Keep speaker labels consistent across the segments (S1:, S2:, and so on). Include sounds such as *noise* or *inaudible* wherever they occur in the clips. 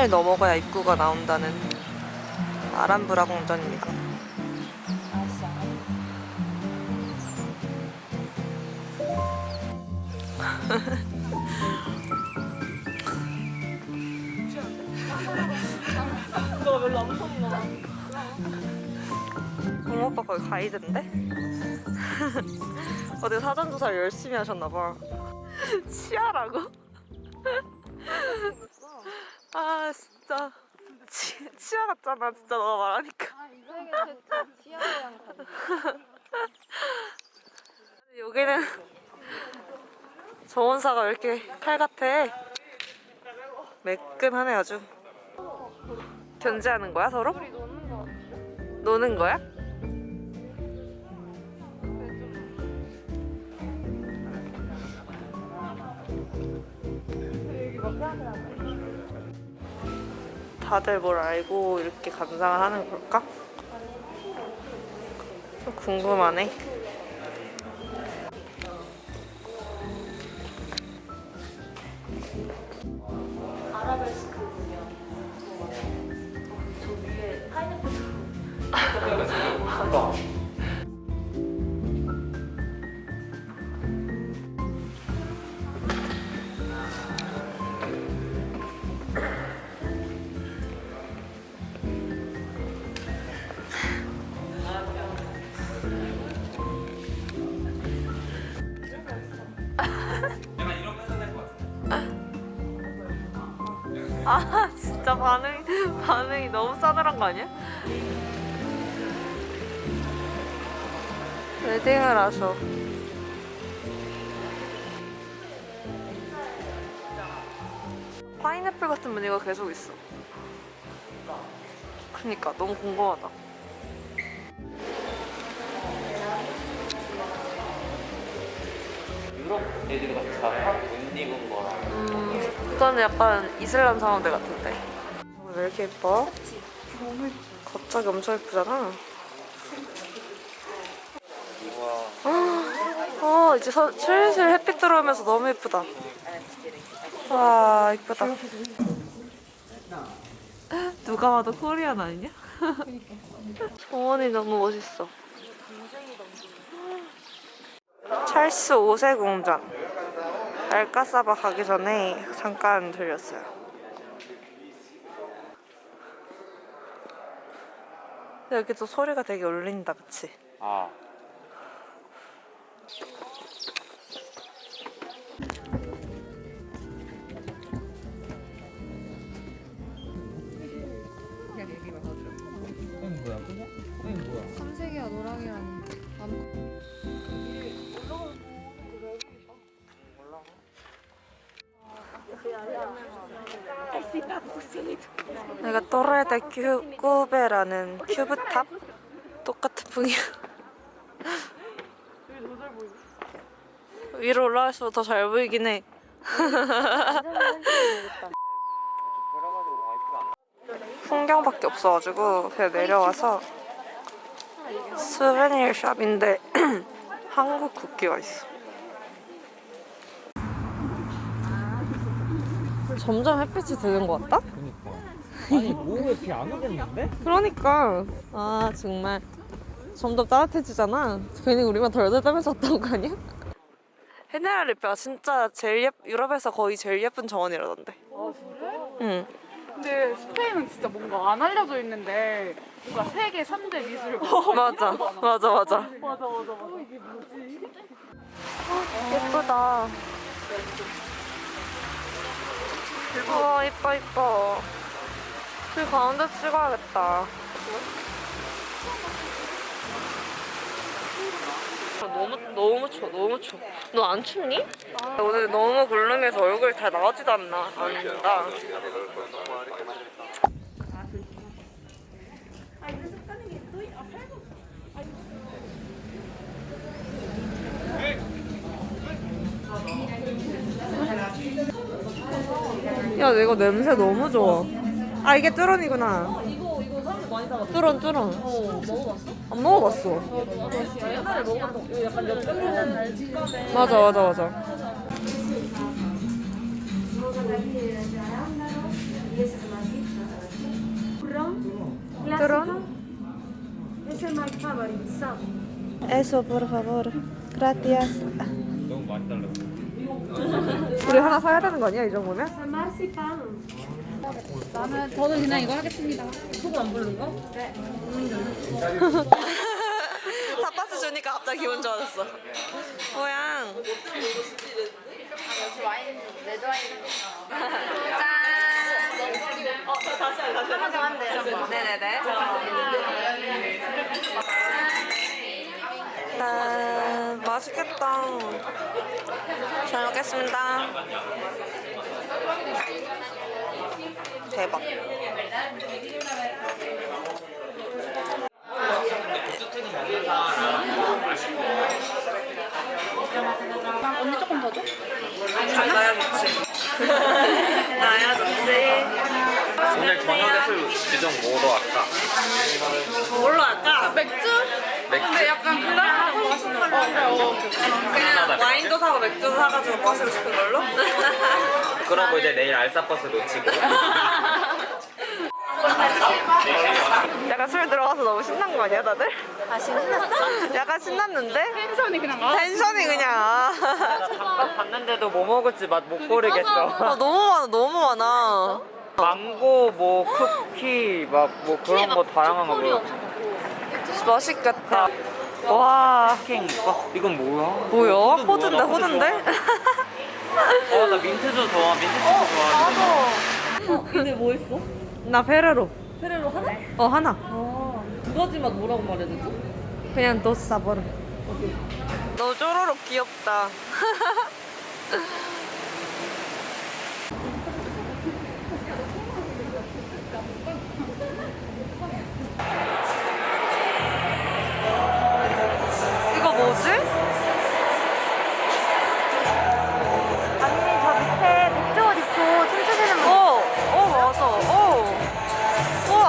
S1: 산을 넘어가야 입구가 나온다는 아람브라 궁전입니다. 너 별로 안 무섭나? 정 오빠 거기 가이드인데? *laughs* 어제 사전 조사를 열심히 하셨나 봐. *laughs* 치아라고? *laughs* 아 진짜 치, 치아 같잖아 진짜 너가 말하니까. 여기는 정원사가 왜 이렇게 칼 같아? 매끈하네 아주. 견제하는 거야 서로? 노는 거야? 다들 뭘 알고 이렇게 감상을 하는 걸까? 좀 궁금하네. 아 반응 반응이 너무 싸늘한 거 아니야? 웨딩을 하셔. 파인애플 같은 무늬가 계속 있어. 그니까 너무 궁금하다.
S2: 유럽 애들 같이 다옷 입은 거랑
S1: 음, 이거는 약간 이슬람 사원들 같은데. 어, 왜 이렇게 예뻐? 갑자기 엄청 예쁘잖아.
S2: 우와
S1: 어, 이제 서, 슬슬 햇빛 들어오면서 너무 예쁘다. 와, 예쁘다. 누가 봐도 코리안 아니냐? 정원이 너무 멋있어. 찰스 5세 궁전. 알까사바 가기 전에 잠깐 들렸어요. 여기도 소리가 되게 울린다, 그치?
S2: 아
S3: 노랑이랑 안
S1: 내가 또레데 큐, 꾸베라는 큐브탑? 똑같은 풍이야. *laughs* 위로 올라갈수록 더 잘 보이긴 해. *laughs* 풍경밖에 없어가지고 그냥 내려와서 스베니어 샵인데 *clears throat* 한국 국기가 있어. 점점 햇빛이 드는 것 같다?
S2: 그니까 아니 뭐왜 이렇게 안 오겠는데?
S1: 그러니까 아 정말 점점 따뜻해지잖아. 괜히 우리만 덜덜 떨면서 왔다 온거 아니야? 헤네랄리페가 진짜 제일 예 유럽에서 거의 제일 예쁜 정원이라던데.
S4: 아 진짜?
S1: 응.
S4: 근데 스페인은 진짜 뭔가 안 알려져 있는데 뭔가 세계 3대 미술관
S1: 맞아, 맞아, 맞아.
S4: 맞아 맞아 맞아 이게 뭐지?
S1: 예쁘다. 우와, 이뻐, 이뻐. 그 가운데 찍어야겠다. 아, 너무 너무 추워 너무 추워 너 안 춥니? 오늘 너무 굴름해서 얼굴 다 나오지도 않나 않는다 야 이거 냄새 너무 좋아 아 이게 뚜런이구나 이거 이거 사람들 많이 사봤어 뚜런 뚜런 어 먹어봤어? 안 먹어봤어 옛날에 약간 엽떡 맞아 맞아 맞아.
S5: Ese es my favorite.
S1: Eso, por favor. Gracias.
S2: 너무 많이 달라고.
S1: 우리 하나 사야 되는 거 아니야, 이 정도면?
S3: 나는 저는 그냥 이거 하겠습니다.
S1: 타파스 *laughs* 주니까 갑자기 기분 좋아졌어. 모양. 짠. 어, 다시 한 다시 한 번. 네네네. 맛있겠다. 잘 먹겠습니다. 대박.
S3: 언니 조금 더 줘?
S1: 나야 좋지. *laughs* 나야 좋지.
S2: 오늘 저녁에 술 예정 뭐로 할까?
S1: 뭘로 할까?
S4: 맥주? 근데 약간 그날 뭐 하시는 걸로 할까요?
S1: 그냥 와인도 사고 맥주도 사가지고 마시고 싶은 걸로? *laughs*
S2: 그러고 이제 내일 알사버스 놓치고. *laughs*
S1: 약간 술 들어가서 너무 신난 거 아니야 다들?
S3: 아, 신났어?
S1: 약간 신났는데?
S4: 텐션이 그냥 아
S1: 텐션이 그냥
S2: 잠깐 봤는데도 뭐 먹을지 맛 못 고르겠어.
S1: 아, 너무 많아 너무 많아
S2: 망고 뭐 쿠키 막 뭐 그런 거 다양한 거 뭐.
S1: 맛있겠다 와
S2: 킹. 어, 이건 뭐야?
S1: 뭐야? 호든데
S2: 나
S1: 호든데?
S2: 좋아. 어, 나 민트도 좋아. 민트 초코 좋아.
S6: 근데 뭐 했어?
S1: 나 페레로
S6: 페레로 하나?
S1: 어 하나
S6: 아, 두 가지 맛 뭐라고 말해야 되지?
S1: 그냥 너 사버려 너 쪼로록 귀엽다 *laughs* 뭐지?
S5: 언니 저 밑에 맥주 옷 입고 춤추시는 분.
S1: 어, 어 맞아. 어. 우와.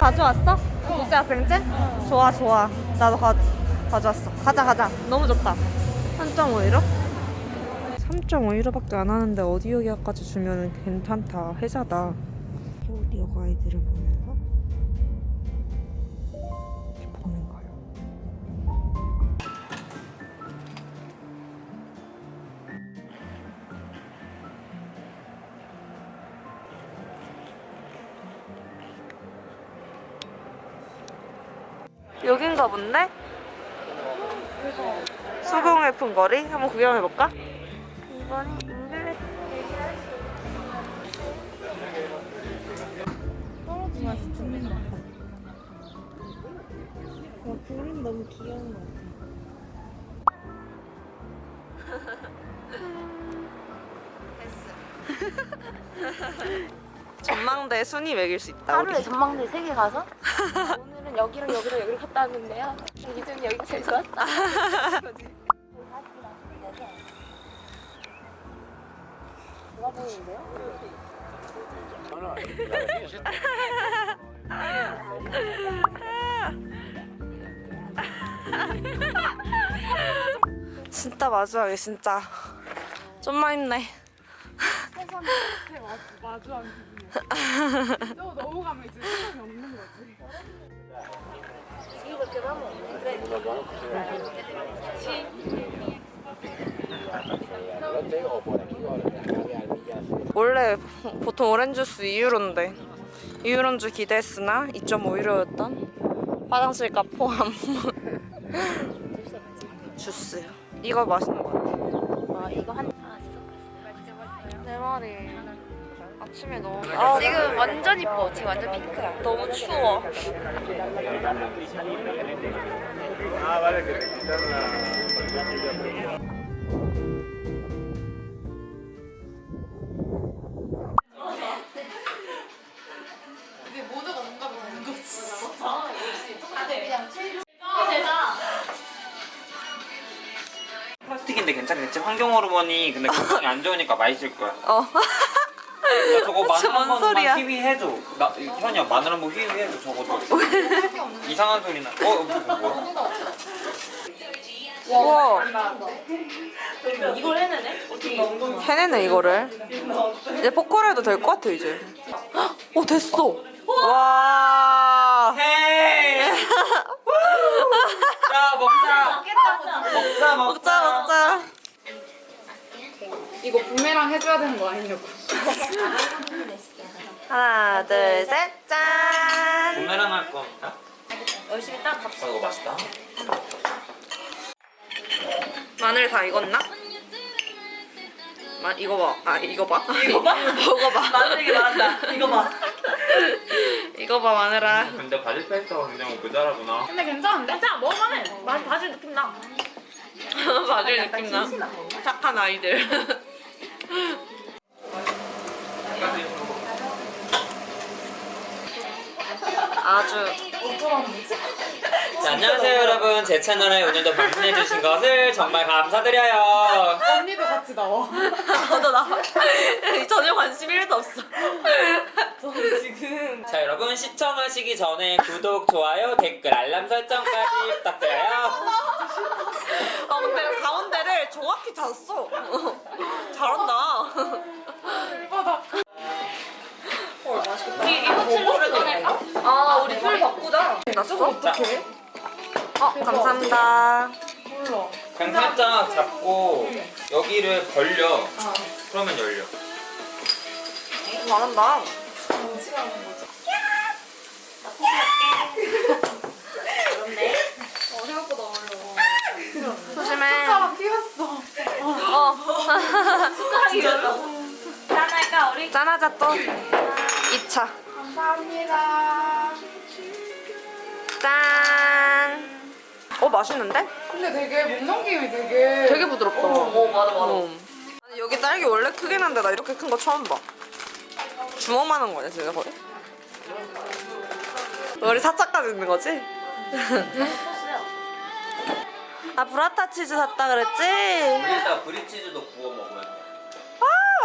S1: 가져왔어? 국제학생제? 좋아 좋아. 나도 가, 가져왔어. 가자 가자. 너무 좋다. 3.5유로? 3.5유로밖에 안 하는데 어디오기까지 주면 괜찮다. 회사다. 오디오 가이드를 보면 여긴가 본데? 수공 예쁜 거리? 한번 구경해볼까?
S5: 이번에 잉글리시. *laughs*
S1: 전망대 순위 매길 수 있다. 우리.
S5: 하루에 전망대 3개 가서 *laughs* 여기랑 여기랑 여기를 갔다 왔는데요. 이 중에 여기가 제일 좋았다. 보이는데요?
S1: 진짜 마주하게 진짜 좀만 힘내.
S4: 세상 이렇게 마주, 마주한 기분이야. 너 넘어가면 이제 시간이 없는.
S1: 원래 보통 오렌지 주스 2유로인데 2유로인 줄 기대했으나 2.5유로였던 화장실 값 포함 *laughs* 주스. 이거 맛있는 거 같아.
S5: 아 이거 한.
S1: 내 말이 아침에 너무 아,
S5: 지금 완전 이뻐. 지금 완전 핑크야.
S1: 너무 추워
S2: 플라스틱인데 괜찮겠지? 환경 호르몬이 근데 건강에 안 좋으니까 맛있을 거야.
S1: 어 *laughs*
S2: 야, 저거 마늘
S1: 한뭔 소리야?
S2: 번만 휘휘해줘. 나 현이야 마늘 한번 휘휘해줘 적어도. 이상한 소리 나. 어 이거 뭐야?
S1: 우와.
S6: 이걸 해내네?
S1: 해내네 이거를. 이제 포커를 해도 될 것 같아 이제. 헉, *gasps* 오 됐어. 와.
S2: 헤이! 자, 먹자. 먹자,
S1: 먹자 먹자.
S4: 이거 부메랑 해줘야 되는 거 아니냐고.
S1: 하나 둘 셋 짠.
S2: 부메랑 할 겁니다.
S6: 열심히 딱 갑시다.
S2: 어, 이거 맛있다.
S1: 마늘 다 익었나? 마 이거 봐. 아 이거 봐. 이거 봐. *laughs* 먹어봐.
S6: 마늘 되게 많다. 이거 봐. *laughs*
S1: 이거 봐 마늘아.
S2: 근데 바질 페이스가 굉장히 모자라구나.
S4: 근데 괜찮은데?
S6: 진짜 먹으면 맛 바질 느낌 나. *laughs*
S1: 바질 느낌 나. 착한 아이들. 아주
S2: 자, 안녕하세요 여러분. 제 채널에 오늘도 방문해주신 것을 정말 감사드려요.
S4: 언니도 같이 나와.
S1: 너도 나 *laughs* 전혀 관심 1도 없어.
S6: 저는 지금
S2: 자 여러분 시청하시기 전에 구독, 좋아요, 댓글, 알람 설정까지 부탁드려요.
S1: 아 근데 가운데를 정확히 잤어. *laughs* 잘한다.
S6: 우리 이거 칠로를 꺼낼까? 아 우리 술 바꾸자.
S1: 났어?
S2: 자,
S1: 어 감사합니다.
S2: 그냥 살짝 잡고 여기를 벌려. 그러면 열려.
S1: 잘한다. 조심해.
S4: 아, 끼웠어.
S1: 어.
S6: 짠할까 우리?
S1: 짠하자 또. 2차.
S4: 감사합니다.
S1: 짠. 어 맛있는데?
S4: 근데 되게 못 넘김이 되게.
S1: 되게 부드럽다.
S6: 어 맞아 맞아.
S1: 아니 여기 딸기 원래 크긴 한데 나 이렇게 큰 거 처음 봐. 주먹만 한 거냐 진짜 거의? 우리 사차까지 있는 거지? *laughs* 아 브라타 치즈 샀다 그랬지?
S2: 여기다 브리치즈도 구워 먹으면 돼.
S1: 아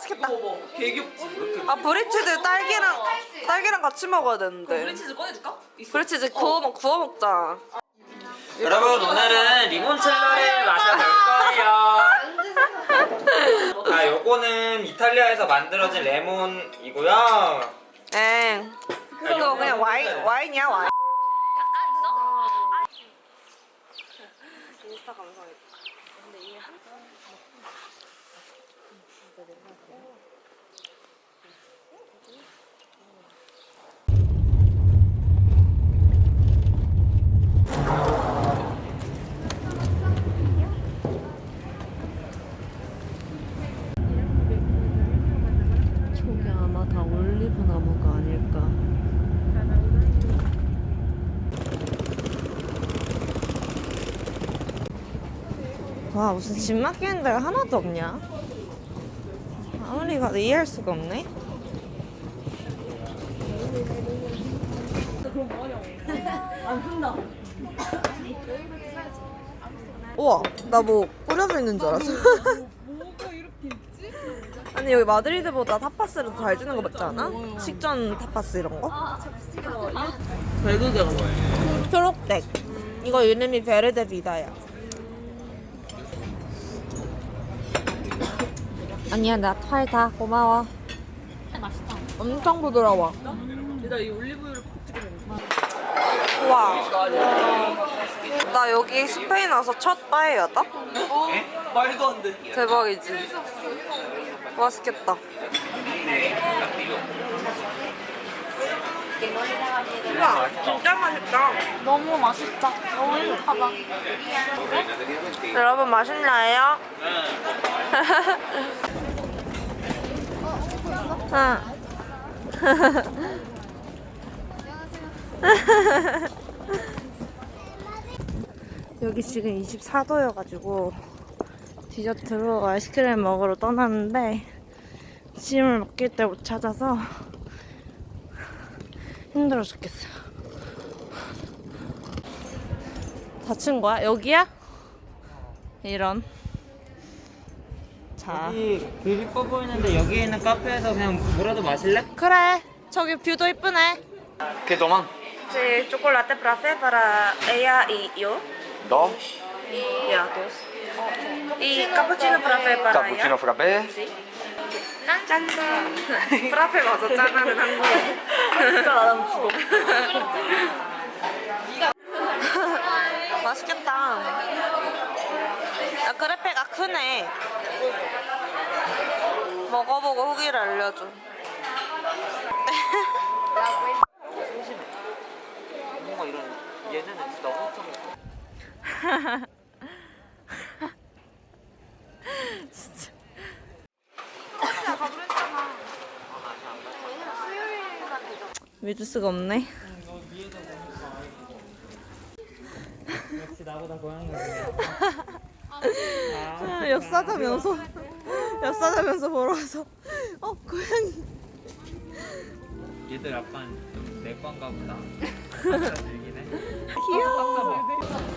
S1: 맛있겠다.
S6: 뭐개 귀엽지.
S1: 아 브리치즈 딸기랑 딸기랑 같이 먹어야 되는데.
S6: 브리치즈 꺼내줄까? 있어.
S1: 브리치즈 구워 먹 구워 먹자.
S2: 여러분 오늘은 리몬첼로를 마셔볼 거예요. 아 요거는 이탈리아에서 만들어진 레몬이고요.
S1: 엥. 그거 그냥 와인 와인이야 와인. 인스타 감성이. 저게 아마 다 올리브 나무가 아닐까. 와 무슨 집 맡기는 데가 하나도 없냐? 가도 이해할 수가 없네.
S6: 안 쓴다.
S1: 우와 나 뭐 뿌려져 있는 줄 알았어. *laughs* 아니 여기 마드리드보다 타파스를 더 잘 주는 거 맞지 않아? 식전 타파스 이런 거?
S6: 배도제가
S1: 초록색. 이거 이름이 베르데 비다야. 아니야 나 팔 다 고마워. 맛있다. 엄청 부드러워.
S6: 내가 이 올리브유를 푹 찍어 먹어.
S1: 우와. 나 여기 스페인 와서 첫 빠에야다.
S6: 말도 안 돼.
S1: 대박이지. 맛있겠다. 우와 진짜 맛있다.
S3: 너무 맛있다. 너무 행복하다.
S1: 여러분 맛있나요? 응. 여기 지금 24도여가지고 디저트로 아이스크림 먹으러 떠났는데 짐을 맡길 때 못 찾아서 힘들어 죽겠어요. 다친 거야? 여기야? 이런. 자.
S2: 여기 뷰 이뻐 보이는데 여기 있는 카페에서 그냥 뭐라도 마실래?
S1: 그래. 저기 뷰도 이쁘네.
S2: Que toman?
S1: Sí, chocolate frappé para ella y yo.
S2: 너?
S1: Ya, dos. Y cappuccino frappé para
S2: 카푸치노 프라페.
S1: 짠. 프라페 맞아, 짠하는 한국. 진짜 나랑 죽어. 맛있겠다. 야, 크레페가 크네. 먹어보고 후기를 알려줘.
S2: 뭔가 이런 얘네는 너무 좀 *laughs*
S1: 믿을 수가 없네.
S2: 역시 나보다 고양이가
S1: 아, 역사자면서 역사자면서 보러 와서 어 고양이
S2: 얘들 약간 좀 내과인가 보다. *laughs*
S1: 귀여워.